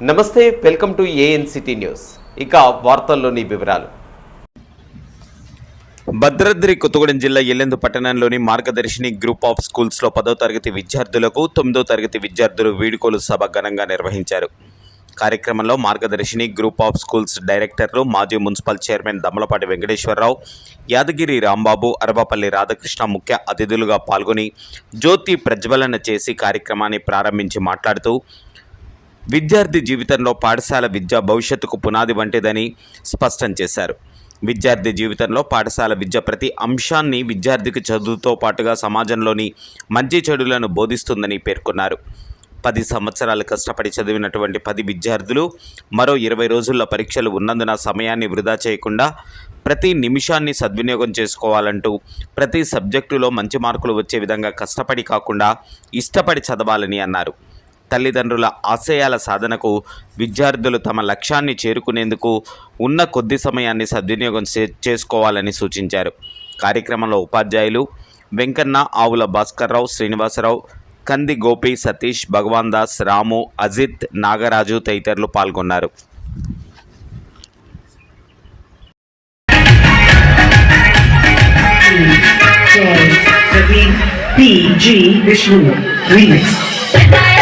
నమస్తే welcome to ANCT news ఇక వార్తల్లోని వివరాలు. భద్రాద్రి కొత్తగూడెం జిల్లా ఎల్లెందు పట్టణంలోని మార్గదర్శిని గ్రూప్ ఆఫ్ స్కూల్స్లో పదో తరగతి విద్యార్థులకు తొమ్మిదో తరగతి విద్యార్థులు వీడుకోలు సభ ఘనంగా నిర్వహించారు. కార్యక్రమంలో మార్గదర్శిని గ్రూప్ ఆఫ్ స్కూల్స్ డైరెక్టర్లు మాజీ మున్సిపల్ చైర్మన్ దమ్మలపాటి వెంకటేశ్వరరావు యాదగిరి రాంబాబు అరవపల్లి రాధాకృష్ణ ముఖ్య అతిథులుగా పాల్గొని జ్యోతి ప్రజ్వలన చేసి కార్యక్రమాన్ని ప్రారంభించి మాట్లాడుతూ విద్యార్థి జీవితంలో పాఠశాల విద్య భవిష్యత్తుకు పునాది వంటిదని స్పష్టం చేశారు. విద్యార్థి జీవితంలో పాఠశాల విద్య ప్రతి అంశాన్ని విద్యార్థికి చదువుతో పాటుగా సమాజంలోని మంచి చెడులను బోధిస్తుందని పేర్కొన్నారు. పది సంవత్సరాలు కష్టపడి చదివినటువంటి పది విద్యార్థులు మరో ఇరవై రోజుల్లో పరీక్షలు ఉన్నందున సమయాన్ని వృధా చేయకుండా ప్రతి నిమిషాన్ని సద్వినియోగం చేసుకోవాలంటూ ప్రతి సబ్జెక్టులో మంచి మార్కులు వచ్చే విధంగా కష్టపడి కాకుండా ఇష్టపడి చదవాలని అన్నారు. తల్లిదండ్రుల ఆశయాల సాధనకు విద్యార్థులు తమ లక్ష్యాన్ని చేరుకునేందుకు ఉన్న కొద్ది సమయాన్ని సద్వినియోగం చే- చేసుకోవాలని సూచించారు. కార్యక్రమంలో ఉపాధ్యాయులు వెంకన్న ఆవుల భాస్కర్రావు శ్రీనివాసరావు కంది గోపి సతీష్ భగవాన్ దాస్ రాము అజిత్ నాగరాజు తదితరులు పాల్గొన్నారు J. G. Vishnu. Remix.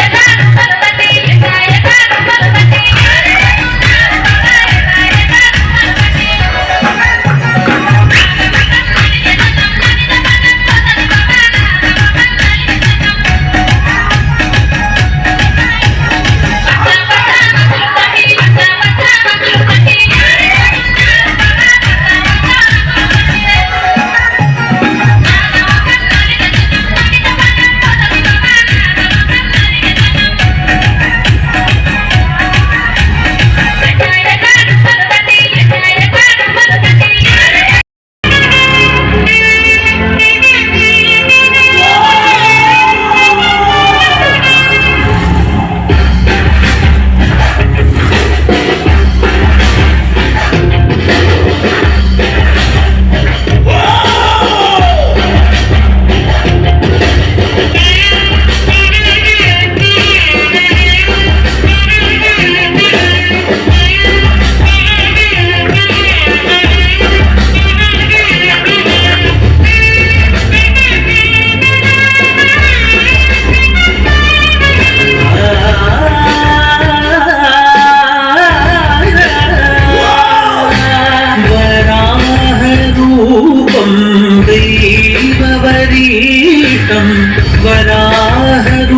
വരാഹരൂപം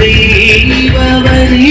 ദൈവവരീ